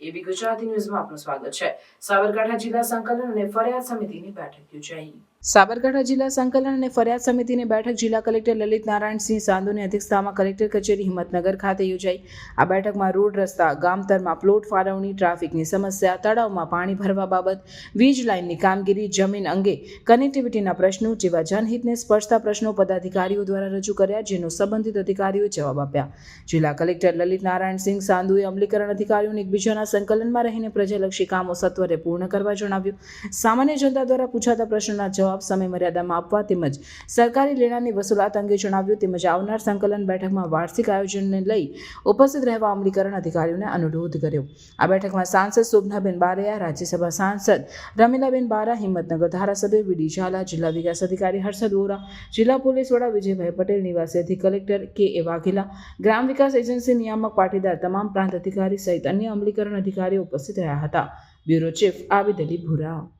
એબી ગુજરાતી ન્યૂઝમાં આપનું સ્વાગત છે. સાબરકાંઠા જિલ્લા સંકલન અને ફરિયાદ સમિતિની બેઠક યોજાઈ. સાબરકાંઠા જિલ્લા સંકલન અને ફરિયાદ સમિતિની બેઠક જિલ્લા કલેક્ટર લલિત નારાયણસિંહ સાંધુની અધ્યક્ષતામાં કલેક્ટર કચેરી હિંમતનગર ખાતે યોજાઈ. આ બેઠકમાં રોડ રસ્તા, ગામતરમાં પ્લોટ ફાળવણી, ટ્રાફિકની સમસ્યા, તળાવમાં પાણી ભરવા બાબત, વીજ લાઇનની કામગીરી, જમીન અંગે કનેક્ટિવિટીના પ્રશ્નો જેવા જનહિતને સ્પર્શતા પ્રશ્નો પદાધિકારીઓ દ્વારા રજૂ કર્યા, જેનો સંબંધિત અધિકારીઓએ જવાબ આપ્યા. જિલ્લા કલેક્ટર લલિત નારાયણસિંહ સાંધુએ અમલીકરણ અધિકારીઓને એકબીજાના સંકલનમાં રહીને પ્રજાલક્ષી કામો સત્વરે પૂર્ણ કરવા જણાવ્યું. સામાન્ય જનતા દ્વારા પૂછાતા પ્રશ્નોના જવાબ સમય મર્યાદામાં આપવા તેમજ સરકારી લેણાની વસૂલાત અંગે જણાવ્યું તેમજ આવનાર સંકલન બેઠકમાં વાર્ષિક આયોજનને લઈ ઉપસ્થિત રહેવા અમલીકરણ અધિકારીઓને અનુરોધ કર્યો. આ બેઠકમાં સાંસદ શોભનાબેન બારૈયા, રાજ્યસભા સાંસદ રમીલાબેન બારા, હિંમતનગર ધારાસભ્ય વીડી ઝાલા, જિલ્લા વિકાસ અધિકારી હર્ષદ વોરા, જિલ્લા પોલીસ વડા વિજયભાઈ પટેલ, નિવાસી કલેક્ટર કે એ વાઘેલા, ગ્રામ વિકાસ એજન્સી નિયામક પાટીદાર તમામ પ્રાંત અધિકારી સહિત અન્ય અમલીકરણ અધિકારીઓ ઉપસ્થિત રહ્યા હતા. Bureau chief Abid Ali Bhura.